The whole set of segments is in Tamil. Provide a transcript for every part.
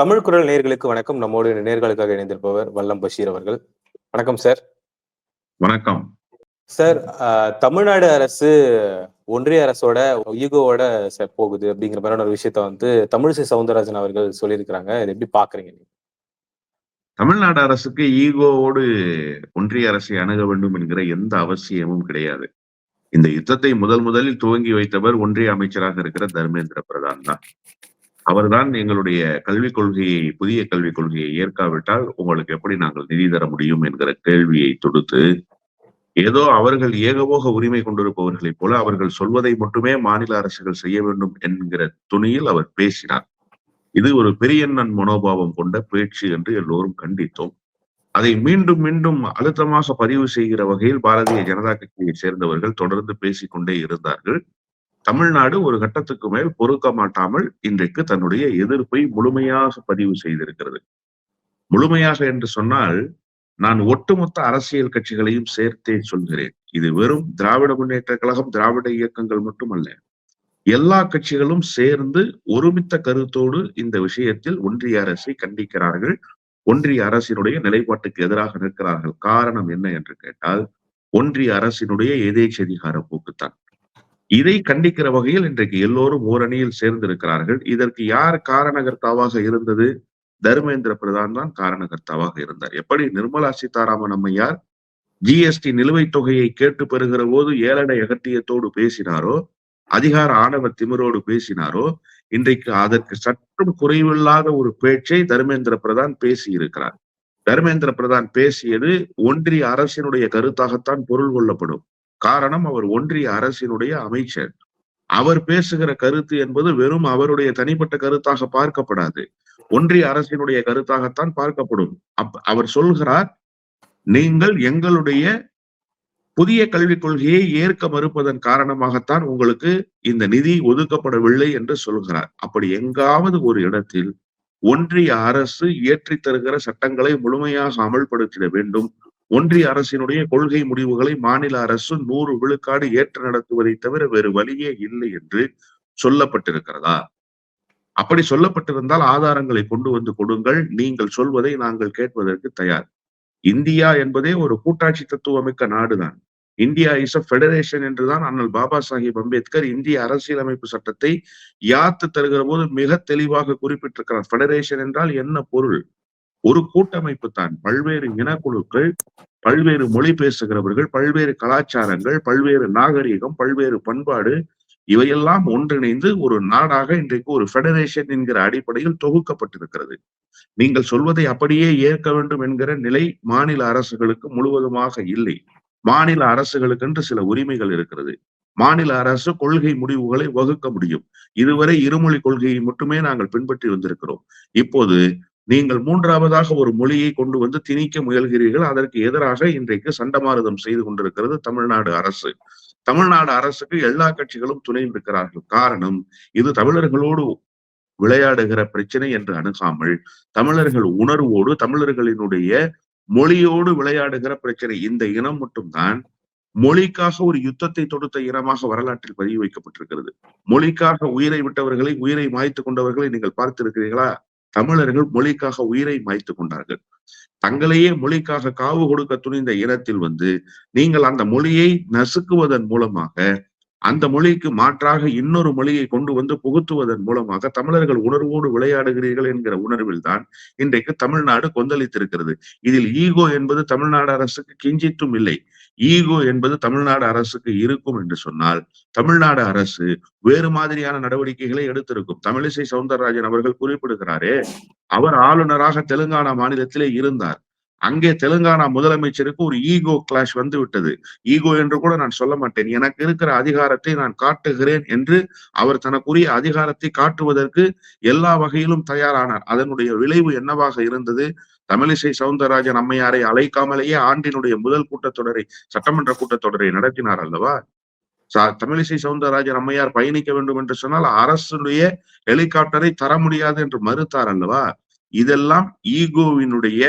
தமிழ் குரல் நேர்களுக்கு வணக்கம். நம்மோடு நேர்களுக்காக இணைந்திருப்பவர் வல்லம் பஷீர் அவர்கள். வணக்கம் சார். வணக்கம். சார் தமிழ்நாடு அரசு ஒன்றிய அரசோட ஈகோவோட போகுது அப்படிங்கிற மாதிரியான ஒரு விஷயத்த வந்து தமிழிசை சவுந்தரராஜன் அவர்கள் சொல்லியிருக்கிறாங்க. இதை எப்படி பாக்குறீங்க? தமிழ்நாடு அரசுக்கு ஈகோவோடு ஒன்றிய அரசை அணுக வேண்டும் என்கிற எந்த அவசியமும் கிடையாது. இந்த யுத்தத்தை முதல் முதலில் துவங்கி வைத்தவர் ஒன்றிய அமைச்சராக இருக்கிற தர்மேந்திர பிரதான் தான். அவர்தான் எங்களுடைய கல்விக் கொள்கையை புதிய கல்விக் கொள்கையை ஏற்காவிட்டால் உங்களுக்கு எப்படி நாங்கள் நிதி தர முடியும் என்கிற கேள்வியை தொடுத்து ஏதோ அவர்கள் ஏகபோக உரிமை கொண்டிருப்பவர்களைப் போல அவர்கள் சொல்வதை மட்டுமே மாநில அரசுகள் செய்ய வேண்டும் என்கிற துணியில் அவர் பேசினார். இது ஒரு பெரியண்ணன் மனோபாவம் கொண்ட பேச்சு என்று எல்லோரும் கண்டித்தோம். அதை மீண்டும் மீண்டும் அழுத்தமாக பதிவு செய்கிற வகையில் பாரதிய ஜனதா கட்சியை சேர்ந்தவர்கள் தொடர்ந்து பேசிக்கொண்டே இருந்தார்கள். தமிழ்நாடு ஒரு கட்டத்துக்கு மேல் பொறுக்க மாட்டாமல் இன்றைக்கு தன்னுடைய எதிர்ப்பை முழுமையாக பதிவு செய்திருக்கிறது. முழுமையாக என்று சொன்னால் நான் ஒட்டுமொத்த அரசியல் கட்சிகளையும் சேர்த்தே சொல்கிறேன். இது வெறும் திராவிட முன்னேற்ற கழகம் திராவிட இயக்கங்கள் மட்டுமல்ல. எல்லா கட்சிகளும் சேர்ந்து ஒருமித்த கருத்தோடு இந்த விஷயத்தில் ஒன்றிய அரசை கண்டிக்கிறார்கள். ஒன்றிய அரசினுடைய நிலைப்பாட்டுக்கு எதிராக நிற்கிறார்கள். காரணம் என்ன என்று கேட்டால் ஒன்றிய அரசினுடைய எதேச்சதிகார போக்குத்தான். இதை கண்டிக்கிற வகையில் இன்றைக்கு எல்லோரும் ஓரணியில் சேர்ந்திருக்கிறார்கள். இதற்கு யார் காரணகர்த்தாவாக இருந்தது? தர்மேந்திர பிரதான் தான் காரணகர்த்தாவாக இருந்தார். எப்படி? நிர்மலா சீதாராமன் அம்மையார் ஜிஎஸ்டி நிலுவைத் தொகையை கேட்டு பெறுகிற போது ஏழடை அகட்டியத்தோடு பேசினாரோ? அதிகார ஆணவ திமிரோடு பேசினாரோ? இன்றைக்கு அதற்கு சற்றும் குறைவில்லாத ஒரு பேச்சை தர்மேந்திர பிரதான் பேசி இருக்கிறார் தர்மேந்திர பிரதான் பேசியது ஒன்றிய அரசினுடைய கருத்தாகத்தான் பொருள் கொள்ளப்படும். காரணம் அவர் ஒன்றிய அரசினுடைய அமைச்சர். அவர் பேசுகிற கருத்து என்பது வெறும் அவருடைய தனிப்பட்ட கருத்தாக பார்க்கப்படாது. ஒன்றிய அரசினுடைய கருத்தாகத்தான் பார்க்கப்படும். அப் அவர் சொல்கிறார் நீங்கள் எங்களுடைய புதிய கல்விக் கொள்கையை ஏற்க மறுப்பதன் காரணமாகத்தான் உங்களுக்கு இந்த நிதி ஒதுக்கப்படவில்லை என்று சொல்கிறார். அப்படி எங்காவது ஒரு இடத்தில் ஒன்றிய அரசு ஏற்றி தருகிற சட்டங்களை முழுமையாக அமல்படுத்திட வேண்டும். ஒன்றிய அரசினுடைய கொள்கை முடிவுகளை மாநில அரசு நூறு விழுக்காடு ஏற்று நடத்துவதை தவிர வேறு வழியே இல்லை என்று சொல்லப்பட்டிருக்கிறதா? அப்படி சொல்லப்பட்டிருந்தால் ஆதாரங்களை கொண்டு வந்து கொடுங்கள். நீங்கள் சொல்வதை நாங்கள் கேட்பதற்கு தயார். இந்தியா என்பதே ஒரு கூட்டாட்சி தத்துவமிக்க நாடுதான். இந்தியா இஸ் அ ஃபெடரேஷன் என்றுதான் அண்ணல் பாபா சாஹிப் அம்பேத்கர் இந்திய அரசியலமைப்பு சட்டத்தை யாத்து தருகிற போது மிக தெளிவாக குறிப்பிட்டிருக்கிறார். ஃபெடரேஷன் என்றால் என்ன பொருள்? ஒரு கூட்டமைப்பு தான். பல்வேறு இனக்குழுக்கள் பல்வேறு மொழி பேசுகிறவர்கள் பல்வேறு கலாச்சாரங்கள் பல்வேறு நாகரிகம் பல்வேறு பண்பாடு இவையெல்லாம் ஒன்றிணைந்து ஒரு நாடாக இன்றைக்கு ஒரு ஃபெடரேஷன் என்கிற அடிப்படையில் தொகுக்கப்பட்டிருக்கிறது. நீங்கள் சொல்வதை அப்படியே ஏற்க வேண்டும் என்கிற நிலை மாநில அரசுகளுக்கு முழுவதுமாக இல்லை. மாநில அரசுகளுக்கென்று சில உரிமைகள் இருக்கிறது. மாநில அரசு கொள்கை முடிவுகளை வகுக்க முடியும். இதுவரை இருமொழி கொள்கையை மட்டுமே நாங்கள் பின்பற்றி வந்திருக்கிறோம். இப்போது நீங்கள் மூன்றாவதாக ஒரு மொழியை கொண்டு வந்து திணிக்க முயல்கிறீர்கள். அதற்கு எதிராக இன்றைக்கு சண்டமாரதம் செய்து கொண்டிருக்கிறது தமிழ்நாடு அரசு. தமிழ்நாடு அரசுக்கு எல்லா கட்சிகளும் துணை இருக்கிறார்கள் காரணம் இது தமிழர்களோடு விளையாடுகிற பிரச்சனை என்று அணுகாமல் தமிழர்கள் உணர்வோடு தமிழர்களினுடைய மொழியோடு விளையாடுகிற பிரச்சனை. இந்த இனம் மட்டும்தான் மொழிக்காக ஒரு யுத்தத்தை தொடுத்த இனமாக வரலாற்றில் பதிவு வைக்கப்பட்டிருக்கிறது. மொழிக்காக உயிரை விட்டவர்களை உயிரை மாய்த்து கொண்டவர்களை நீங்கள் பார்த்திருக்கிறீர்களா? தமிழர்கள் மொழிக்காக உயிரை மாய்த்து கொண்டார்கள். தங்களையே மொழிக்காக காவு கொடுக்க துணிந்த இனத்தில் வந்து நீங்கள் அந்த மொழியை நசுக்குவதன் மூலமாக அந்த மொழிக்கு மாற்றாக இன்னொரு மொழியை கொண்டு வந்து புகுத்துவதன் மூலமாக தமிழர்கள் உணர்வோடு விளையாடுகிறீர்கள் என்கிற உணர்வில் தான் இன்றைக்கு தமிழ்நாடு கொந்தளித்திருக்கிறது. இதில் ஈகோ என்பது தமிழ்நாடு அரசுக்கு கிஞ்சித்தும் இல்லை. ஈகோ என்பது தமிழ்நாடு அரசுக்கு இருக்கும் என்று சொன்னால் தமிழ்நாடு அரசு வேறு மாதிரியான நடவடிக்கைகளை எடுத்திருக்கும். தமிழிசை சவுந்தரராஜன் அவர்கள் குறிப்பிடுகிறாரே அவர் ஆளுநராக தெலுங்கானா மாநிலத்திலே இருந்தார். அங்கே தெலுங்கானா முதலமைச்சருக்கு ஒரு ஈகோ கிளாஷ் வந்து விட்டது. ஈகோ என்று கூட நான் சொல்ல மாட்டேன். எனக்கு இருக்கிற அதிகாரத்தை நான் காட்டுகிறேன் என்று அவர் தனக்குரிய அதிகாரத்தை காட்டுவதற்கு எல்லா வகையிலும் தயாரானார். அதனுடைய விளைவு என்னவாக இருந்தது? தமிழிசை சவுந்தரராஜன் அம்மையாரை அழைக்காமலேயே ஆண்டினுடைய முதல் கூட்டத்தொடரை சட்டமன்ற கூட்டத்தொடரை நடத்தினார் அல்லவா? தமிழிசை சவுந்தரராஜன் அம்மையார் பயணிக்க வேண்டும் என்று சொன்னால் அரசுடைய ஹெலிகாப்டரை தர முடியாது என்று மறுத்தார் அல்லவா? இதெல்லாம் ஈகோவினுடைய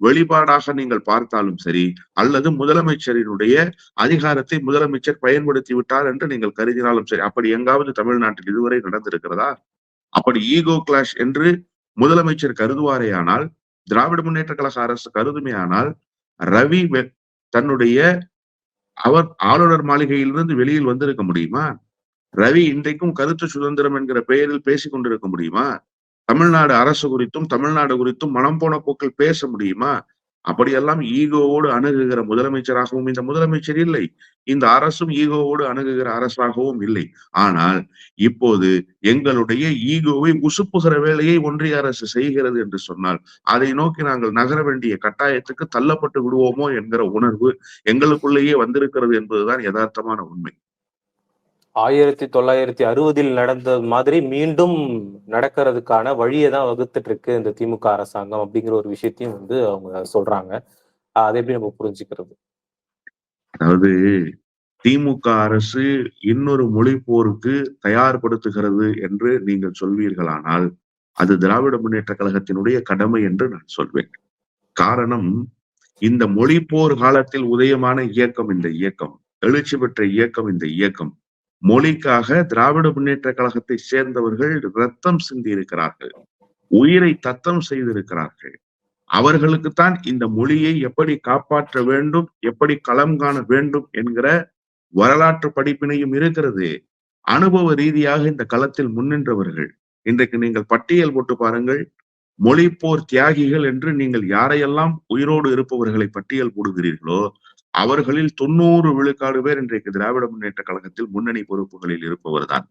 வெளிப்பாடாக நீங்கள் பார்த்தாலும் சரி அல்லது முதலமைச்சரினுடைய அதிகாரத்தை முதலமைச்சர் பயன்படுத்தி விட்டார் என்று நீங்கள் கருதினாலும் சரி அப்படி எங்காவது தமிழ்நாட்டில் இதுவரை நடந்திருக்கிறதா? அப்படி ஈகோ கிளாஷ் என்று முதலமைச்சர் கருதுவாரேயானால் திராவிட முன்னேற்ற கழக அரசு கருதுமே ஆனால் ரவி தன்னுடைய அவர் ஆளுநர் மாளிகையிலிருந்து வெளியில் வந்திருக்க முடியுமா? ரவி இன்றைக்கும் கருத்து சுதந்திரம் என்கிற பெயரில் பேசிக் கொண்டிருக்க முடியுமா? தமிழ்நாடு அரசு குறித்தும் தமிழ்நாடு குறித்தும் மனம் போன போக்கில் பேச முடியுமா? அப்படியெல்லாம் ஈகோவோடு அணுகுகிற முதலமைச்சராகவும் இந்த முதலமைச்சர் இல்லை. இந்த அரசும் ஈகோவோடு அணுகுகிற அரசாகவும் இல்லை. ஆனால் இப்போது எங்களுடைய ஈகோவை உசுப்புகிற வேலையை ஒன்றிய அரசு செய்கிறது என்று சொன்னால் அதை நோக்கி நாங்கள் நகர வேண்டிய கட்டாயத்துக்கு தள்ளப்பட்டு விடுவோமோ என்கிற உணர்வு எங்களுக்குள்ளேயே வந்திருக்கிறது என்பதுதான் யதார்த்தமான உண்மை. ஆயிரத்தி தொள்ளாயிரத்தி அறுபதில் நடந்த மாதிரி மீண்டும் நடக்கிறதுக்கான வழியை தான் வகுத்துட்டு இருக்கு இந்த திமுக அரசாங்கம் அப்படிங்கிற ஒரு விஷயத்தையும் வந்து அவங்க சொல்றாங்க. அதை எப்படி நம்ம புரிஞ்சுக்கிறது? அதாவது திமுக அரசு இன்னொரு மொழி போருக்கு தயார்படுத்துகிறது என்று நீங்கள் சொல்வீர்களானால் அது திராவிட முன்னேற்ற கழகத்தினுடைய கடமை என்று நான் சொல்வேன். காரணம் இந்த மொழி போர் காலத்தில் உதயமான இயக்கம் இந்த இயக்கம் எழுச்சி பெற்ற இயக்கம் இந்த இயக்கம். மொழிக்காக திராவிட முன்னேற்ற கழகத்தை சேர்ந்தவர்கள் ரத்தம் சிந்தி இருக்கிறார்கள் உயிரை தத்தம் செய்திருக்கிறார்கள். அவர்களுக்குத்தான் இந்த மொழியை எப்படி காப்பாற்ற வேண்டும் எப்படி களம் காண வேண்டும் என்கிற வரலாற்று படிப்பினையும் இருக்கிறது. அனுபவ ரீதியாக இந்த களத்தில் முன்னின்றவர்கள். இன்றைக்கு நீங்கள் பட்டியல் போட்டு பாருங்கள். மொழிப்போர் தியாகிகள் என்று நீங்கள் யாரையெல்லாம் உயிரோடு இருப்பவர்களை பட்டியல் போடுகிறீர்களோ அவர்களில் தொண்ணூறு விழுக்காடு பேர் இன்றைக்கு திராவிட முன்னேற்ற கழகத்தில் முன்னணி பொறுப்புகளில் இருப்பவர்தான்.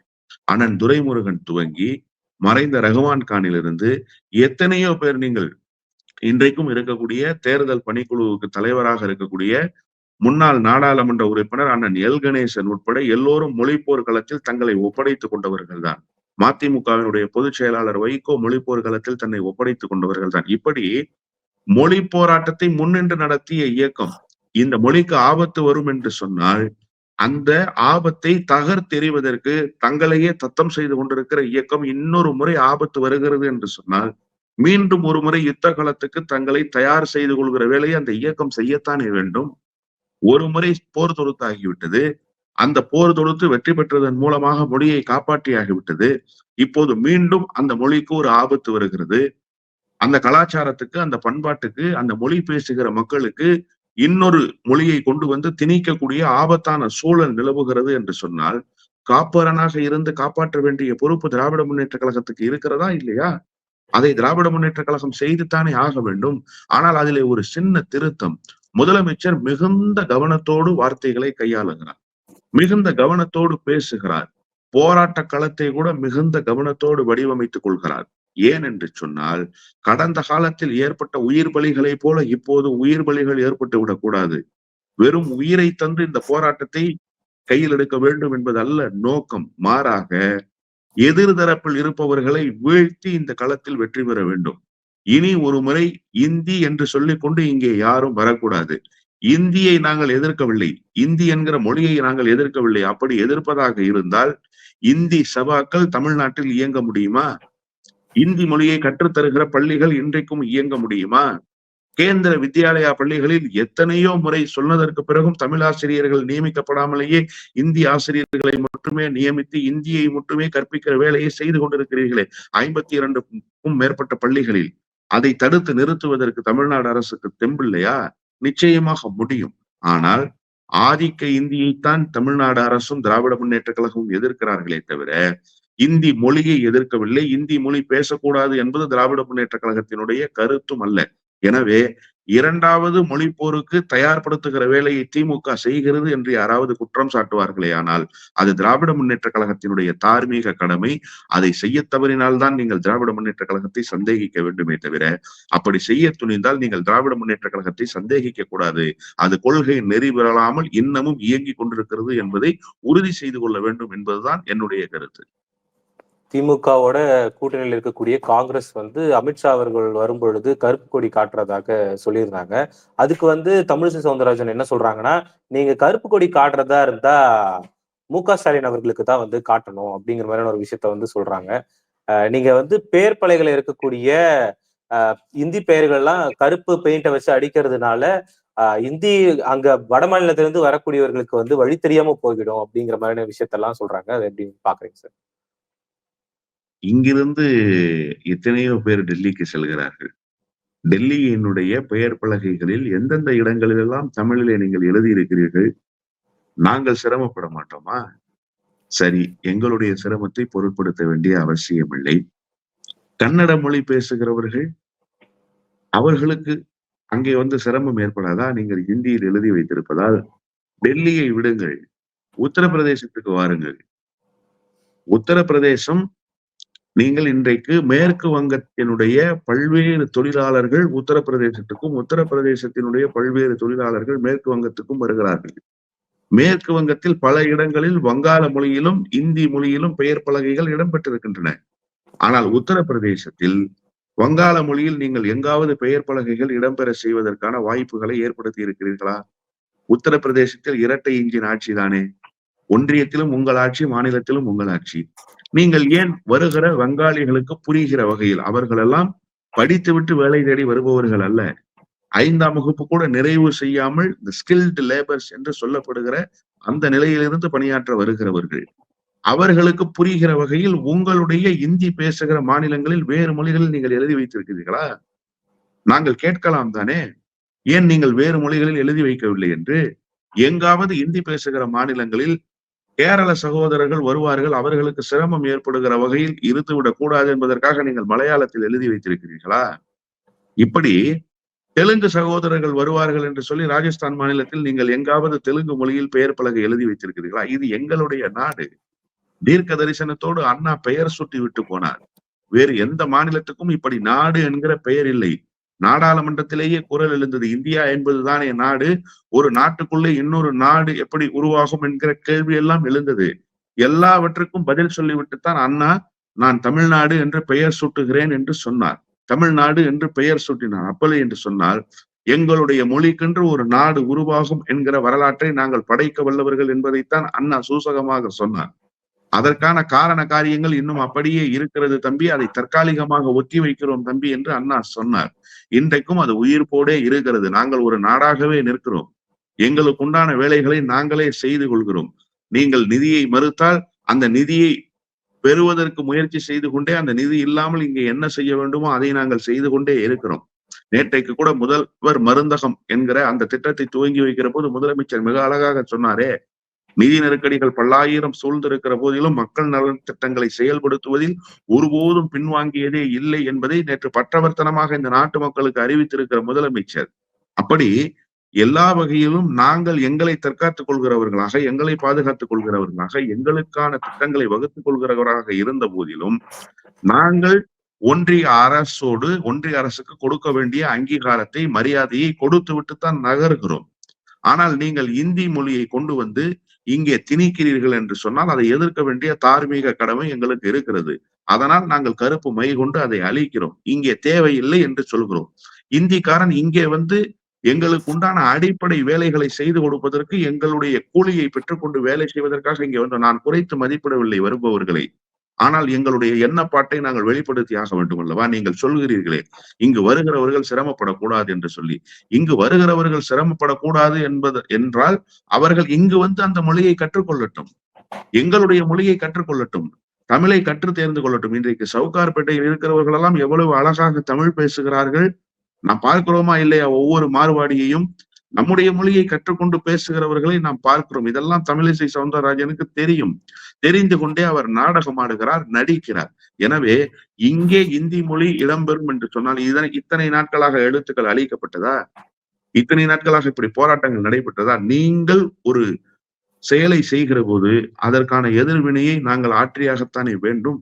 அண்ணன் துரைமுருகன் துவங்கி மறைந்த ரகுமான் கானிலிருந்து எத்தனையோ பேர் நீங்கள் இன்றைக்கும் இருக்கக்கூடிய தேர்தல் பணிக்குழுவுக்கு தலைவராக இருக்கக்கூடிய முன்னாள் நாடாளுமன்ற உறுப்பினர் அண்ணன் எல். கணேசன் உட்பட எல்லோரும் மொழிப்போர் களத்தில் தங்களை ஒப்படைத்துக் கொண்டவர்கள் தான் மதிமுகவினுடைய பொதுச் செயலாளர் வைகோ மொழிப்போர் களத்தில் தன்னை ஒப்படைத்துக் கொண்டவர்கள் தான் இப்படி மொழி போராட்டத்தை முன்னின்று நடத்திய இயக்கம் இந்த மொழிக்கு ஆபத்து வரும் என்று சொன்னால் அந்த ஆபத்தை தகர்த்தெறிவதற்கு தங்களையே தத்தம் செய்து கொண்டிருக்கிற இயக்கம் இன்னொரு முறை ஆபத்து வருகிறது என்று சொன்னால் மீண்டும் ஒரு முறை யுத்த காலத்துக்கு தங்களை தயார் செய்து கொள்கிற வேலையை அந்த இயக்கம் செய்யத்தானே வேண்டும்? ஒரு முறை போர் தொடுத்தாகிவிட்டது. அந்த போர் தொடுத்து வெற்றி பெற்றதன் மூலமாக மொழியை காப்பாற்றியாகிவிட்டது. இப்போது மீண்டும் அந்த மொழிக்கு ஒரு ஆபத்து வருகிறது. அந்த கலாச்சாரத்துக்கு அந்த பண்பாட்டுக்கு அந்த மொழி பேசுகிற மக்களுக்கு இன்னொரு மொழியை கொண்டு வந்து திணிக்கக்கூடிய ஆபத்தான சூழல் நிலவுகிறது என்று சொன்னால் காப்பரனாக இருந்து காப்பாற்ற வேண்டிய பொறுப்பு திராவிட முன்னேற்ற கழகத்துக்கு இருக்கிறதா இல்லையா? அதை திராவிட முன்னேற்ற கழகம் செய்துத்தானே ஆக வேண்டும். ஆனால் அதிலே ஒரு சின்ன திருத்தம். முதலமைச்சர் மிகுந்த கவனத்தோடு வார்த்தைகளை கையாளுகிறார். மிகுந்த கவனத்தோடு பேசுகிறார். போராட்ட களத்தை கூட மிகுந்த கவனத்தோடு வடிவமைத்துக் கொள்கிறார். ஏன் என்று சொன்னால் கடந்த காலத்தில் ஏற்பட்ட உயிர் பலிகளைப் போல இப்போது உயிர் பலிகள் ஏற்பட்டு விடக்கூடாது வெறும் உயிரை தந்து இந்த போராட்டத்தை கையில் எடுக்க வேண்டும் என்பது அல்ல நோக்கம். மாறாக எதிர்தரப்பில் இருப்பவர்களை வீழ்த்தி இந்த களத்தில் வெற்றி பெற வேண்டும். இனி ஒரு முறை இந்தி என்று சொல்லிக் கொண்டு இங்கே யாரும் வரக்கூடாது. இந்தியை நாங்கள் எதிர்க்கவில்லை. இந்தி என்கிற மொழியை நாங்கள் எதிர்க்கவில்லை. அப்படி எதிர்ப்பதாக இருந்தால் இந்தி சபாக்கள் தமிழ்நாட்டில் இயங்க முடியுமா? இந்தி மொழியை கற்றுத்தருகிற பள்ளிகள் இன்றைக்கும் இயங்க முடியுமா? கேந்திர வித்யாலயா பள்ளிகளில் எத்தனையோ முறை சொன்னதற்கு பிறகும் தமிழ் ஆசிரியர்கள் நியமிக்கப்படாமலேயே இந்தி ஆசிரியர்களை மட்டுமே நியமித்து இந்தியை மட்டுமே கற்பிக்கிற வேலையை செய்து கொண்டிருக்கிறீர்களே. ஐம்பத்தி இரண்டுக்கும் மேற்பட்ட பள்ளிகளில் அதை தடுத்து நிறுத்துவதற்கு தமிழ்நாடு அரசுக்கு தெம்பில்லையா? நிச்சயமாக முடியும். ஆனால் ஆதிக்க இந்தியைத்தான் தமிழ்நாடு அரசும் திராவிட முன்னேற்ற கழகமும் எதிர்க்கிறார்களே தவிர இந்தி மொழியை எதிர்க்கவில்லை. இந்தி மொழி பேசக்கூடாது என்பது திராவிட முன்னேற்ற கழகத்தினுடைய கருத்தும் அல்ல. எனவே இரண்டாவது மொழி போருக்கு தயார்படுத்துகிற வேலையை திமுக செய்கிறது என்று யாராவது குற்றம் சாட்டுவார்களே ஆனால் அது திராவிட முன்னேற்ற கழகத்தினுடைய தார்மீக கடமை. அதை செய்ய தவறினால்தான் நீங்கள் திராவிட முன்னேற்ற கழகத்தை சந்தேகிக்க வேண்டுமே தவிர அப்படி செய்ய துணிந்தால் நீங்கள் திராவிட முன்னேற்ற கழகத்தை சந்தேகிக்க கூடாது. அது கொள்கை நெறிபெறலாமல் இன்னமும் இயங்கிக் கொண்டிருக்கிறது என்பதை உறுதி செய்து கொள்ள வேண்டும் என்பதுதான் என்னுடைய கருத்து. திமுகவோட கூட்டணியில் இருக்கக்கூடிய காங்கிரஸ் வந்து அமித்ஷா அவர்கள் வரும்பொழுது கருப்பு கொடி காட்டுறதாக சொல்லியிருந்தாங்க. அதுக்கு வந்து தமிழிசை சவுந்தரராஜன் என்ன சொல்றாங்கன்னா நீங்க கருப்பு கொடி காட்டுறதா இருந்தா மு க ஸ்டாலின் அவர்களுக்கு தான் வந்து காட்டணும் அப்படிங்கிற மாதிரியான ஒரு விஷயத்த வந்து சொல்றாங்க. அஹ் நீங்க வந்து பேர் பலைகள் இருக்கக்கூடிய அஹ் இந்தி பெயர்கள்லாம் கருப்பு பெயிண்டை வச்சு அடிக்கிறதுனால இந்தி அங்க வட மாநிலத்திலிருந்து வரக்கூடியவர்களுக்கு வந்து வழி தெரியாம போய்விடும் அப்படிங்கிற மாதிரியான விஷயத்தெல்லாம் சொல்றாங்க. அதை எப்படி பாக்குறீங்க சார்? இங்கிருந்து எத்தனையோ பேர் டெல்லிக்கு செல்கிறார்கள். டெல்லியினுடைய பெயர் பலகைகளில் எந்தெந்த இடங்களிலெல்லாம் தமிழிலே நீங்கள் எழுதியிருக்கிறீர்கள் நாங்கள் சிரமப்பட மாட்டோமா? சரி எங்களுடைய சிரமத்தை பொருட்படுத்த வேண்டிய அவசியமில்லை. கன்னட மொழி பேசுகிறவர்கள் அவர்களுக்கு அங்கே வந்து சிரமம் ஏற்படாதா? நீங்கள் ஹிந்தியில் எழுதி வைத்திருப்பதால் டெல்லியை விடுங்கள் உத்தரப்பிரதேசத்துக்கு வாருங்கள். உத்தரப்பிரதேசம் நீங்கள் இன்றைக்கு மேற்கு வங்கத்தினுடைய பல்வேறு தொழிலாளர்கள் உத்தரப்பிரதேசத்துக்கும் உத்தரப்பிரதேசத்தினுடைய பல்வேறு தொழிலாளர்கள் மேற்கு வங்கத்துக்கும் வருகிறார்கள். மேற்கு வங்கத்தில் பல இடங்களில் வங்காள மொழியிலும் இந்தி மொழியிலும் பெயர் பலகைகள் இடம்பெற்றிருக்கின்றன. ஆனால் உத்தரப்பிரதேசத்தில் வங்காள மொழியில் நீங்கள் எங்காவது பெயர் பலகைகள் இடம்பெற செய்வதற்கான வாய்ப்புகளை ஏற்படுத்தி இருக்கிறீர்களா உத்தரப்பிரதேசத்தில் இரட்டை இன்ஜின் ஆட்சி தானே? ஒன்றியத்திலும் உங்கள் ஆட்சி மாநிலத்திலும் உங்கள் ஆட்சி. நீங்கள் ஏன் வருகிற வங்காளிகளுக்கு புரிகிற வகையில் அவர்களெல்லாம் படித்துவிட்டு வேலை தேடி வருபவர்கள் அல்ல. ஐந்தாம் வகுப்பு கூட நிறைவு செய்யாமல் இந்த ஸ்கில்டு லேபர்ஸ் என்று சொல்லப்படுகிற அந்த நிலையிலிருந்து பணியாற்ற வருகிறவர்கள். அவர்களுக்கு புரிகிற வகையில் உங்களுடைய இந்தி பேசுகிற மாநிலங்களில் வேறு மொழிகளில் நீங்கள் எழுதி வைத்திருக்கிறீர்களா? நாங்கள் கேட்கலாம் தானே. ஏன் நீங்கள் வேறு மொழிகளில் எழுதி வைக்கவில்லை என்று? எங்காவது இந்தி பேசுகிற மாநிலங்களில் கேரள சகோதரர்கள் வருவார்கள் அவர்களுக்கு சிரமம் ஏற்படுகிற வகையில் இருந்துவிடக் கூடாது என்பதற்காக நீங்கள் மலையாளத்தில் எழுதி வைத்திருக்கிறீர்களா? இப்படி தெலுங்கு சகோதரர்கள் வருவார்கள் என்று சொல்லி ராஜஸ்தான் மாநிலத்தில் நீங்கள் எங்காவது தெலுங்கு மொழியில் பெயர் பலகை எழுதி வைத்திருக்கிறீர்களா? இது எங்களுடைய நாடு. தீர்க்க தரிசனத்தோடு அண்ணா பெயர் சுட்டி விட்டு போனார். வேறு எந்த மாநிலத்துக்கும் இப்படி நாடு என்கிற பெயர் இல்லை. நாடாளுமன்றத்திலேயே குரல் எழுந்தது. இந்தியா என்பதுதானே நாடு? ஒரு நாட்டுக்குள்ளே இன்னொரு நாடு எப்படி உருவாகும் என்கிற கேள்வி எல்லாம் எழுந்தது. எல்லாவற்றுக்கும் பதில் சொல்லிவிட்டுத்தான் அண்ணா நான் தமிழ்நாடு என்று பெயர் சூட்டுகிறேன் என்று சொன்னார். தமிழ்நாடு என்று பெயர் சூட்டினார். அப்பலை என்று சொன்னால் எங்களுடைய மொழிக்கென்று ஒரு நாடு உருவாகும் என்கிற வரலாற்றை நாங்கள் படைக்க வல்லவர்கள் என்பதைத்தான் அண்ணா சூசகமாக சொன்னார். அதற்கான காரண காரியங்கள் இன்னும் அப்படியே இருக்கிறது தம்பி. அதை தற்காலிகமாக ஒத்தி வைக்கிறோம் தம்பி என்று அண்ணா சொன்னார். இன்றைக்கும் அது உயிர்ப்போடே இருக்கிறது. நாங்கள் ஒரு நாடாகவே நிற்கிறோம். எங்களுக்கு உண்டான வேலைகளை நாங்களே செய்து கொள்கிறோம். நீங்கள் நிதியை மறுத்தால் அந்த நிதியை பெறுவதற்கு முயற்சி செய்து கொண்டே அந்த நிதி இல்லாமல் இங்கே என்ன செய்ய வேண்டுமோ அதை நாங்கள் செய்து கொண்டே இருக்கிறோம். நேற்றைக்கு கூட முதல்வர் மருந்தகம் என்கிற அந்த திட்டத்தை துவங்கி வைக்கிற போது முதலமைச்சர் மிக அழகாக சொன்னாரே நிதி நெருக்கடிகள் பல்லாயிரம் சூழ்ந்திருக்கிற போதிலும் மக்கள் நலன் திட்டங்களை செயல்படுத்துவதில் ஒருபோதும் பின்வாங்கியதே இல்லை என்பதை நேற்று பற்றவர்த்தனமாக இந்த நாட்டு மக்களுக்கு அறிவித்திருக்கிற முதலமைச்சர். அப்படி எல்லா வகையிலும் நாங்கள் எங்களை தற்காத்துக் கொள்கிறவர்களாக எங்களை பாதுகாத்துக் கொள்கிறவர்களாக எங்களுக்கான திட்டங்களை வகுத்துக் கொள்கிறவராக இருந்த போதிலும் நாங்கள் ஒன்றிய அரசோடு ஒன்றிய அரசுக்கு கொடுக்க வேண்டிய அங்கீகாரத்தை மரியாதையை கொடுத்து விட்டுத்தான் நகர்கிறோம். ஆனால் நீங்கள் இந்தி மொழியை கொண்டு வந்து இங்கே திணிக்கிறீர்கள் என்று சொன்னால் அதை எதிர்க்க வேண்டிய தார்மீக கடமை எங்களுக்கு இருக்கிறது. அதனால் நாங்கள் கருப்பு மை கொண்டு அதை அழிக்கிறோம். இங்கே தேவையில்லை என்று சொல்கிறோம். இந்திக்காரன் இங்கே வந்து எங்களுக்கு உண்டான அடிப்படை வேலைகளை செய்து கொடுப்பதற்கு எங்களுடைய கூலியை பெற்றுக்கொண்டு வேலை செய்வதற்காக இங்கே வந்து நான் குறைத்து மதிப்பிடவில்லை வருபவர்களை. ஆனால் எங்களுடைய எண்ணப்பாட்டை நாங்கள் வெளிப்படுத்தி ஆக வேண்டும் அல்லவா? நீங்கள் சொல்கிறீர்களே இங்கு வருகிறவர்கள் சிரமப்படக்கூடாது என்று சொல்லி. இங்கு வருகிறவர்கள் சிரமப்படக்கூடாது என்பது என்றால் அவர்கள் இங்கு வந்து அந்த மொழியை கற்றுக்கொள்ளட்டும். எங்களுடைய மொழியை கற்றுக்கொள்ளட்டும். தமிழை கற்று தேர்ந்து கொள்ளட்டும். இன்றைக்கு சவுகார்பேட்டையில் இருக்கிறவர்கள் எல்லாம் எவ்வளவு அழகாக தமிழ் பேசுகிறார்கள்? நாம் பார்க்கிறோமா இல்லையா? ஒவ்வொரு மாறுபாடியையும் நம்முடைய மொழியை கற்றுக்கொண்டு பேசுகிறவர்களை நாம் பார்க்கிறோம். இதெல்லாம் தமிழிசை சவுந்தரராஜனுக்கு தெரியும். தெரிந்து கொண்டே அவர் நாடகம் ஆடுகிறார் நடிக்கிறார். எனவே இங்கே இந்தி மொழி இடம்பெறும் என்று சொன்னால் இதனை இத்தனை நாட்களாக எழுத்துக்கள் அளிக்கப்பட்டதா இத்தனை நாட்களாக இப்படி போராட்டங்கள் நடைபெற்றதா? நீங்கள் ஒரு செயலை செய்கிற போது அதற்கான எதிர்வினையை நாங்கள் ஆற்றியாகத்தானே வேண்டும்?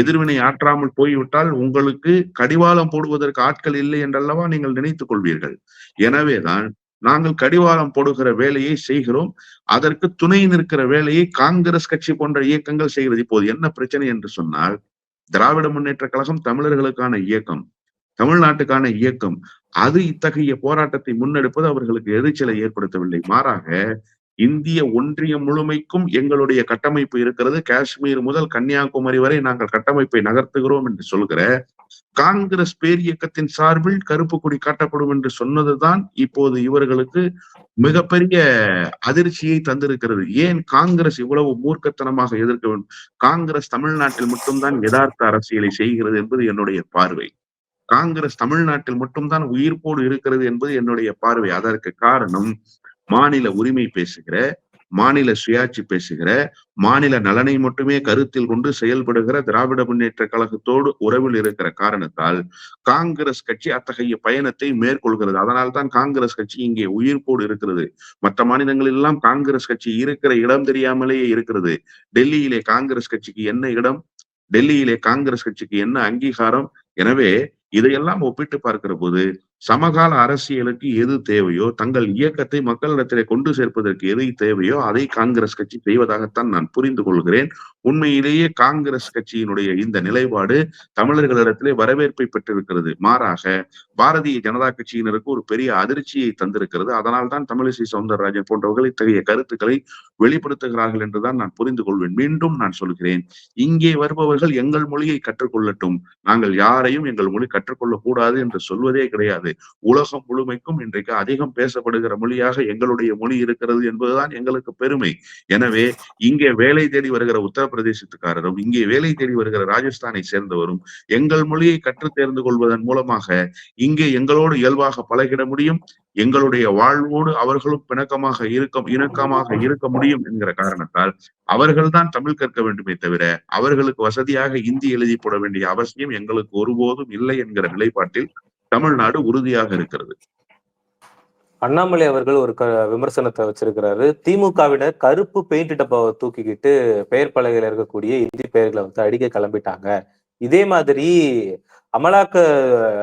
எதிர்வினை ஆற்றாமல் போய்விட்டால் உங்களுக்கு கடிவாளம் போடுவதற்கு ஆட்கள் இல்லை என்றல்லவா நீங்கள் நினைத்துக் கொள்வீர்கள்? எனவேதான் நாங்கள் கடிவாளம் போடுகிற வேலையை செய்கிறோம். அதற்கு துணை நிற்கிற வேலையை காங்கிரஸ் கட்சி போன்ற இயக்கங்கள் செய்கிறது. இப்போது என்ன பிரச்சனை என்று சொன்னால் திராவிட முன்னேற்ற கழகம் தமிழர்களுக்கான இயக்கம் தமிழ்நாட்டுக்கான இயக்கம் அது இத்தகைய போராட்டத்தை முன்னெடுப்பது அவர்களுக்கு எரிச்சலை ஏற்படுத்தவில்லை. மாறாக இந்திய ஒன்றியம் முழுமைக்கும் எங்களுடைய கட்டமைப்பு இருக்கிறது. காஷ்மீர் முதல் கன்னியாகுமரி வரை நாங்கள் கட்டமைப்பை நகர்த்துகிறோம் என்று சொல்கிற காங்கிரஸ் பேரியக்கத்தின் சார்பில் கருப்பு கொடி காட்டப்படும் என்று சொன்னதுதான் இப்போது இவர்களுக்கு மிகப்பெரிய அதிர்ச்சியை தந்திருக்கிறது. ஏன் காங்கிரஸ் இவ்வளவு மூர்க்கத்தனமாக எதிர்க்க வேண்டும்? காங்கிரஸ் தமிழ்நாட்டில் மட்டும்தான் யதார்த்த அரசியலை செய்கிறது என்பது என்னுடைய பார்வை. காங்கிரஸ் தமிழ்நாட்டில் மட்டும்தான் உயிர்ப்போடு இருக்கிறது என்பது என்னுடைய பார்வை. அதற்கு காரணம் மாநில உரிமை பேசுகிற மாநில சுயாட்சி பேசுகிற மாநில நலனை மட்டுமே கருத்தில் கொண்டு செயல்படுகிற திராவிட முன்னேற்ற கழகத்தோடு உறவில் இருக்கிற காரணத்தால் காங்கிரஸ் கட்சி அத்தகைய பயணத்தை மேற்கொள்கிறது. அதனால் தான் காங்கிரஸ் கட்சி இங்கே உயிர்ப்போடு இருக்கிறது. மற்ற மாநிலங்களில் எல்லாம் காங்கிரஸ் கட்சி இருக்கிற இடம் தெரியாமலேயே இருக்கிறது. டெல்லியிலே காங்கிரஸ் கட்சிக்கு என்ன இடம்? டெல்லியிலே காங்கிரஸ் கட்சிக்கு என்ன அங்கீகாரம்? எனவே இதையெல்லாம் ஒப்பிட்டு பார்க்கிற போது சமகால அரசியலுக்கு எது தேவையோ தங்கள் இயக்கத்தை மக்களிடத்திலே கொண்டு சேர்ப்பதற்கு எது தேவையோ அதை காங்கிரஸ் கட்சி செய்வதாகத்தான் நான் புரிந்து கொள்கிறேன். உண்மையிலேயே காங்கிரஸ் கட்சியினுடைய இந்த நிலைப்பாடு தமிழர்களிடத்திலே வரவேற்பை பெற்றிருக்கிறது. மாறாக பாரதிய ஜனதா கட்சியினருக்கு ஒரு பெரிய அதிர்ச்சியை தந்திருக்கிறது. அதனால் தான் தமிழிசை சவுந்தரராஜன் போன்றவர்கள் இத்தகைய கருத்துக்களை வெளிப்படுத்துகிறார்கள் என்றுதான் நான் புரிந்து கொள்வேன். மீண்டும் நான் சொல்கிறேன் இங்கே வருபவர்கள் எங்கள் மொழியை கற்றுக்கொள்ளட்டும். நாங்கள் யாரையும் எங்கள் மொழி கற்றுக்கொள்ளக் கூடாது என்று சொல்வதே கிடையாது. உலகம் முழுமைக்கும் இன்றைக்கு அதிகம் பேசப்படுகிற மொழியாக எங்களுடைய மொழி இருக்கிறது என்பதுதான் எங்களுக்கு பெருமை. எனவே இங்கே வேலை தேடி வருகிற உத்தரப்பிரதேசத்துக்காரரும் இங்கே வேலை தேடி வருகிற ராஜஸ்தானை சேர்ந்தவரும் எங்கள் மொழியை கற்று தேர்ந்து கொள்வதன் மூலமாக இங்கே எங்களோடு இயல்பாக பழகிட முடியும். எங்களுடைய வாழ்வோடு அவர்களும் பிணக்கமாக இருக்க இணக்கமாக இருக்க முடியும் என்கிற காரணத்தால் அவர்கள்தான் தமிழ் கற்க வேண்டுமே தவிர அவர்களுக்கு வசதியாக இந்தி எழுதி போட வேண்டிய அவசியம் எங்களுக்கு ஒருபோதும் இல்லை என்கிற நிலைப்பாட்டில் தமிழ்நாடு உறுதியாக இருக்கிறது. அண்ணாமலை அவர்கள் ஒரு க விமர்சனத்தை வச்சிருக்கிறாரு. திமுகவினர் கருப்பு பெயிண்ட் டப்பாவை தூக்கிக்கிட்டு பெயர் பலகையில் இருக்கக்கூடிய இந்தி பெயர்களை வந்து அடிக்க கிளம்பிட்டாங்க. இதே மாதிரி அமலாக்க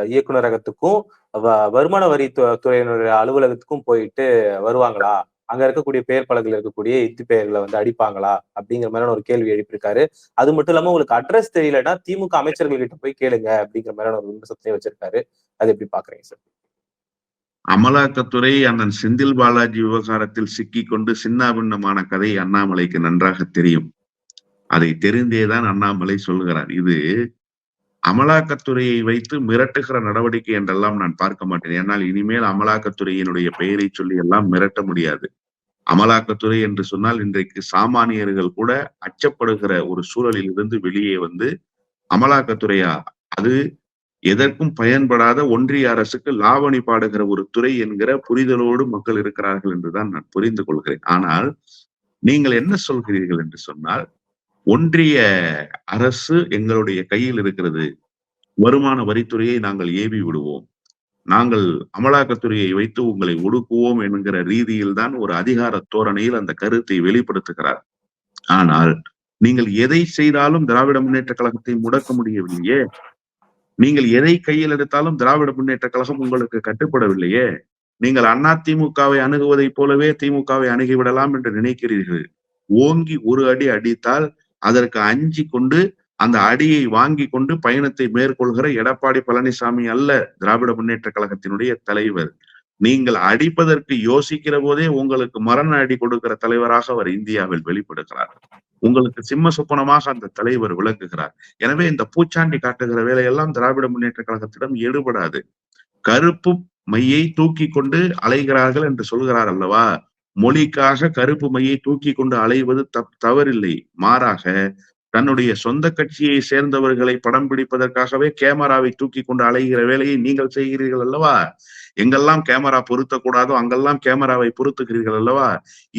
இயக்குநரகத்துக்கும் வ- வருமான வரி துறையினுடைய அலுவலகத்துக்கும் போயிட்டு வருவாங்களா? அங்க இருக்கக்கூடிய பெயர் பலகையில் இருக்கக்கூடிய இத்து பெயர்களை வந்து அடிப்பாங்களா? அப்படிங்கிற மாதிரியான ஒரு கேள்வி எழுப்பியிருக்காரு. அது மட்டும் இல்லாம உங்களுக்கு அட்ரஸ் தெரியலன்னா திமுக அமைச்சர்கள் கிட்ட போய் கேளுங்க அப்படிங்கிற மாதிரியான ஒரு விமர்சனத்தையும் வச்சிருக்காரு. அது எப்படி பாக்குறீங்க சார்? அமலாக்கத்துறை அண்ணன் செந்தில் பாலாஜி விவகாரத்தில் சிக்கி கொண்டு சின்னாபின்னமான கதை அண்ணாமலைக்கு நன்றாக தெரியும். அதை தெரிந்தேதான் அண்ணாமலை சொல்கிறார். இது அமலாக்கத்துறையை வைத்து மிரட்டுகிற நடவடிக்கை என்றெல்லாம் நான் பார்க்க மாட்டேன். ஏன்னால் இனிமேல் அமலாக்கத்துறையினுடைய பெயரை சொல்லி எல்லாம் மிரட்ட முடியாது. அமலாக்கத்துறை என்று சொன்னால் இன்றைக்கு சாமானியர்கள் கூட அச்சப்படுகிற ஒரு சூழலில் இருந்து வெளியே வந்து அமலாக்கத்துறையா? அது எதற்கும் பயன்படாத ஒன்றிய அரசுக்கு லாவணி பாடுகிற ஒரு துறை என்கிற புரிதலோடு மக்கள் இருக்கிறார்கள் என்றுதான் நான் புரிந்து கொள்கிறேன். ஆனால் நீங்கள் என்ன சொல்கிறீர்கள் என்று சொன்னால் ஒன்றிய அரசு எங்களுடைய கையில் இருக்கிறது. வருமான வரித்துறையை நாங்கள் ஏவி விடுவோம். நாங்கள் அமலாக்கத்துறையை வைத்து உங்களை ஒடுக்குவோம் என்கிற ரீதியில் தான் ஒரு அதிகார தோரணையில் அந்த கருத்தை வெளிப்படுத்துகிறார். ஆனால் நீங்கள் எதை செய்தாலும் திராவிட முன்னேற்ற கழகத்தை முடக்க முடியவில்லையே. நீங்கள் எதை கையில் எடுத்தாலும் திராவிட முன்னேற்ற கழகம் உங்களுக்கு கட்டுப்படவில்லையே. நீங்கள் அண்ணா திமுகவை அணுகுவதைப் போலவே திமுகவை அணுகிவிடலாம் என்று நினைக்கிறீர்கள். ஓங்கி ஒரு அடி அடித்தால் அதற்கு அஞ்சி கொண்டு அந்த அடியை வாங்கி கொண்டு பயணத்தை மேற்கொள்கிற எடப்பாடி பழனிசாமி அல்ல திராவிட முன்னேற்ற கழகத்தினுடைய தலைவர். நீங்கள் அடிப்பதற்கு யோசிக்கிற போதே உங்களுக்கு மரண அடி கொடுக்கிற தலைவராக அவர் இந்தியாவில் வெளிப்படுகிறார். உங்களுக்கு சிம்ம சொப்பனமாக அந்த தலைவர் விளக்குகிறார் எனவே இந்த பூச்சாண்டி காட்டுகிற வேலையெல்லாம் திராவிட முன்னேற்ற கழகத்திடம் எடுபடாது கருப்பு மையை தூக்கி கொண்டு அலைகிறார்கள் என்று சொல்கிறார் அல்லவா? மொழிக்காக கருப்பு மையை தூக்கி கொண்டு அலைவது தப் தவறில்லை. மாறாக தன்னுடைய சொந்த கட்சியை சேர்ந்தவர்களை படம் பிடிப்பதற்காகவே கேமராவை தூக்கி கொண்டு அலைகிற வேலையை நீங்கள் செய்கிறீர்கள் அல்லவா? எங்கெல்லாம் கேமரா பொருத்தக்கூடாதோ அங்கெல்லாம் கேமராவை பொருத்துகிறீர்கள் அல்லவா?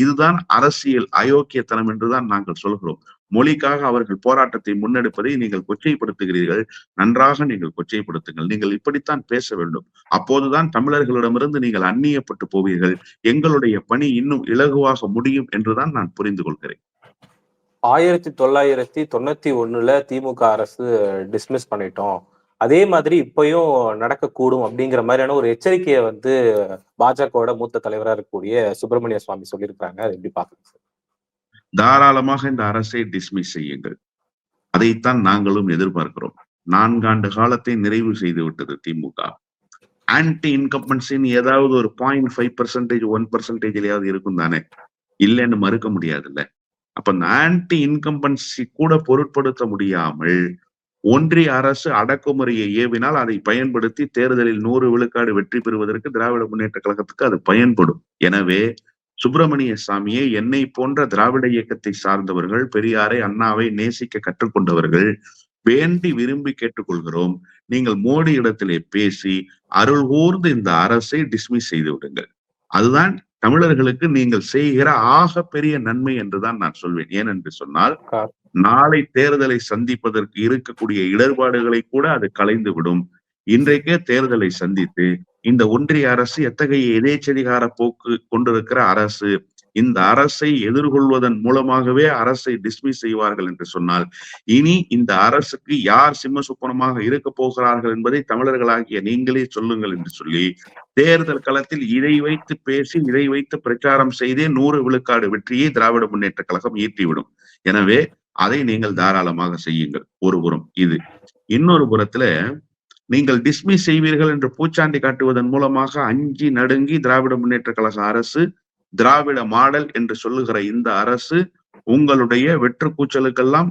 இதுதான் அரசியல் அயோக்கியத்தனம் என்றுதான் நாங்கள் சொல்கிறோம். மொழிக்காக அவர்கள் போராட்டத்தை முன்னெடுப்பதை நீங்கள் கொச்சைப்படுத்துகிறீர்கள். நன்றாக நீங்கள் கொச்சைப்படுத்துங்கள். நீங்கள் இப்படித்தான் பேச வேண்டும். அப்போதுதான் தமிழர்களிடமிருந்து நீங்கள் அந்நியப்பட்டு போவீர்கள். எங்களுடைய பணி இன்னும் இலகுவாக முடியும் என்றுதான் நான் புரிந்து கொள்கிறேன். ஆயிரத்தி தொள்ளாயிரத்தி தொண்ணூத்தி ஒண்ணுல திமுக அரசு டிஸ்மிஸ் பண்ணிட்டோம். அதே மாதிரி இப்பயும் நடக்கக்கூடும் அப்படிங்கிற மாதிரியான ஒரு எச்சரிக்கையை வந்து பாஜகவோட மூத்த தலைவரா இருக்கக்கூடிய சுப்பிரமணிய சுவாமி சொல்லியிருக்காங்க அது எப்படி பாக்குறீங்க சார்? தாராளமாக இந்த அரசை டிஸ்மிஸ் செய்யுங்கள். அதைத்தான் நாங்களும் எதிர்பார்க்கிறோம். நான்காண்டு காலத்தை நிறைவு செய்து விட்டது திமுக. ஆன்டி இன்கம்பன்சின்னு ஏதாவது ஒரு பாயிண்ட் ஃபைவ் பர்சன்டேஜ் ஒன் பர்சன்டேஜ்லயாவது இருக்கும் தானே. இல்லைன்னு மறுக்க முடியாதுல்ல. அப்ப அந்த ஆன்டி இன்கம்பன்சி கூட பொருட்படுத்த முடியாமல் ஒன்றிய அரசு அடக்குமுறையை ஏவினால் அதை பயன்படுத்தி தேர்தலில் நூறு விழுக்காடு வெற்றி பெறுவதற்கு திராவிட முன்னேற்ற கழகத்துக்கு அது பயன்படும். எனவே சுப்பிரமணிய சாமியை என்னை போன்ற திராவிட இயக்கத்தை சார்ந்தவர்கள் பெரியாரை அண்ணாவை நேசிக்க கற்றுக்கொண்டவர்கள் வேண்டி விரும்பி கேட்டுக்கொள்கிறோம். நீங்கள் மோடி இடத்திலே பேசி அருள் கூர்ந்து இந்த அரசை டிஸ்மிஸ் செய்து விடுங்கள். அதுதான் தமிழர்களுக்கு நீங்கள் செய்கிற ஆக பெரிய நன்மை என்றுதான் நான் சொல்வேன். ஏனென்று சொன்னால் நாளை தேர்தலை சந்திப்பதற்கு இருக்கக்கூடிய இடர்பாடுகளை கூட அது கலைந்து விடும். இன்றைக்கே தேர்தலை சந்தித்து இந்த ஒன்றிய அரசு எத்தகைய எதேச்சதிகார போக்கு கொண்டிருக்கிற அரசு? இந்த அரசை எதிர்கொள்வதன் மூலமாகவே அரசை டிஸ்மிஸ் செய்வார்கள் என்று சொன்னால் இனி இந்த அரசுக்கு யார் சிம்ம சுப்பனமாக இருக்க போகிறார்கள் என்பதை தமிழர்களாகிய நீங்களே சொல்லுங்கள் என்று சொல்லி தேர்தல் களத்தில் இதை வைத்து பேசி இதை வைத்து பிரச்சாரம் செய்தே நூறு விழுக்காடு வெற்றியை திராவிட முன்னேற்ற கழகம் ஈட்டிவிடும். எனவே அதை நீங்கள் தாராளமாக செய்யுங்கள். ஒரு புறம் இது. இன்னொரு புறத்துல நீங்கள் டிஸ்மிஸ் செய்வீர்கள் என்று பூச்சாண்டி காட்டுவதன் மூலமாக அஞ்சி நடுங்கி திராவிட முன்னேற்ற கழக அரசு திராவிட மாடல் என்று சொல்லுகிற இந்த அரசு உங்களுடைய வெற்று கூச்சலுக்கெல்லாம்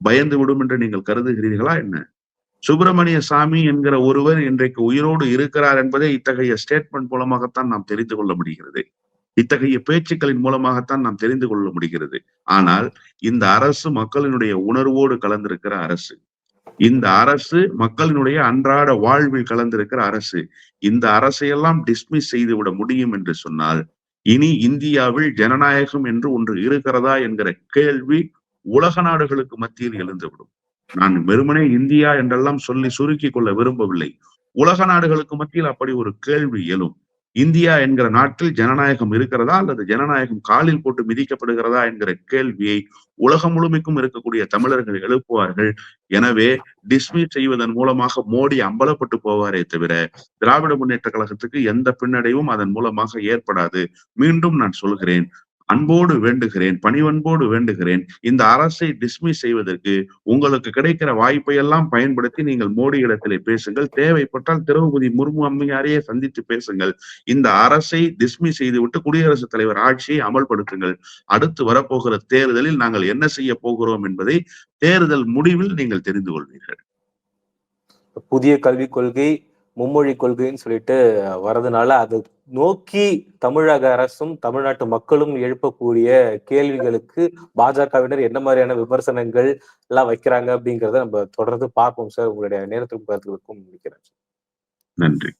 பயந்து விடும் என்று நீங்கள் கருதுகிறீர்களா என்ன? சுப்பிரமணிய சாமி என்கிற ஒருவர் இன்றைக்கு உயிரோடு இருக்கிறார் என்பதை இத்தகைய ஸ்டேட்மெண்ட் மூலமாகத்தான் நாம் தெரிந்து கொள்ள முடிகிறது. இத்தகைய பேச்சுக்களின் மூலமாகத்தான் நாம் தெரிந்து கொள்ள முடிகிறது. ஆனால் இந்த அரசு மக்களினுடைய உணர்வோடு கலந்திருக்கிற அரசு. இந்த அரசு மக்களினுடைய அன்றாட வாழ்வில் கலந்திருக்கிற அரசு. இந்த அரசையெல்லாம் டிஸ்மிஸ் செய்துவிட முடியும் என்று சொன்னால் இனி இந்தியாவில் ஜனநாயகம் என்று ஒன்று இருக்கிறதா என்கிற கேள்வி உலக நாடுகளுக்கு மத்தியில் எழுந்துவிடும். நான் வெறுமனே இந்தியா என்றெல்லாம் சொல்லி சுருக்கிக் கொள்ள விரும்பவில்லை. உலக நாடுகளுக்கு மத்தியில் அப்படி ஒரு கேள்வி எழும். இந்தியா என்கிற நாட்டில் ஜனநாயகம் இருக்கிறதா அல்லது ஜனநாயகம் காலில் போட்டு மிதிக்கப்படுகிறதா என்கிற கேள்வியை உலகம் முழுமைக்கும் இருக்கக்கூடிய தமிழர்கள் எழுப்புவார்கள். எனவே டிஸ்மிஸ் செய்வதன் மூலமாக மோடி அம்பலப்பட்டு போவாரே தவிர திராவிட முன்னேற்ற கழகத்துக்கு எந்த பின்னடைவும் அதன் மூலமாக ஏற்படாது. மீண்டும் நான் சொல்கிறேன் அன்போடு வேண்டுகிறேன் பணிவன்போடு வேண்டுகிறேன் இந்த அரசை டிஸ்மிஸ் செய்வதற்கு உங்களுக்கு கிடைக்கிற வாய்ப்பை எல்லாம் பயன்படுத்தி நீங்கள் மோடி இடத்திலே பேசுங்கள். தேவைப்பட்டால் திரௌபதி முர்மு அம்மையாரையே சந்தித்து பேசுங்கள். இந்த அரசை டிஸ்மிஸ் செய்துவிட்டு குடியரசுத் தலைவர் ஆட்சியை அமல்படுத்துங்கள். அடுத்து வரப்போகிற தேர்தலில் நாங்கள் என்ன செய்ய போகிறோம் என்பதை தேர்தல் முடிவில் நீங்கள் தெரிந்து கொள்வீர்கள். புதிய கல்விக் கொள்கை மும்மொழி கொள்கைன்னு சொல்லிட்டு வரதுனால அது நோக்கி தமிழக அரசும் தமிழ்நாட்டு மக்களும் எழுப்பக்கூடிய கேள்விகளுக்கு பாஜகவினர் என்ன மாதிரியான விமர்சனங்கள் எல்லாம் வைக்கிறாங்க அப்படிங்கிறத நம்ம தொடர்ந்து பார்ப்போம் சார். உங்களுடைய நேரத்திற்கும் கருத்துக்களுக்கும் முடிக்கிறேன் நன்றி.